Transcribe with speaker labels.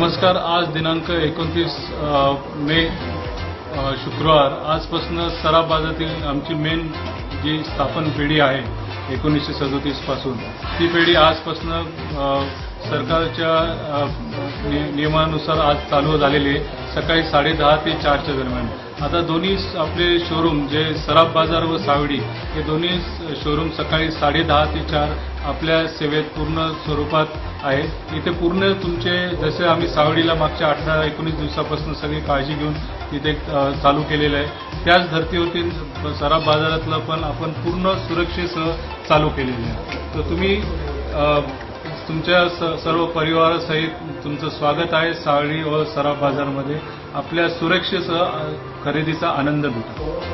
Speaker 1: नमस्कार आज दिनांक एकोणतीस मे शुक्रवार. आजपासून सराफ बाजारातील आमची मेन जी स्थापन पिढी आहे एकोणीसशे सदोतीसपासून. ती पिढी आजपासून सरकारच्या नियमानुसार आज चालू झालेली आहे सकाळी साडेदहा ते चारच्या दरम्यान. आता दोन्ही आपले शोरूम जे सराफ बाजार व सावडी हे दोन्ही शोरूम सकाळी साडेदहा ते चार आपल्या सेवेत पूर्ण स्वरूपात आहे इथे पूर्ण तुमचे जसे आम्ही सावडीला मागच्या अठरा एकोणीस दिवसापासून सगळी काळजी घेऊन तिथे चालू केलेलं आहे. त्याच धर्तीवरती सराफ बाजारातलं पण आपण पूर्ण सुरक्षेसह चालू केलेलं आहे. तर तुम्ही तुमच्या स- सर्व परिवारासहित तुमचं स्वागत आहे सावळी व सराफ बाजारमध्ये. आपल्या सुरक्षेसह खरेदीचा आनंद लुटा.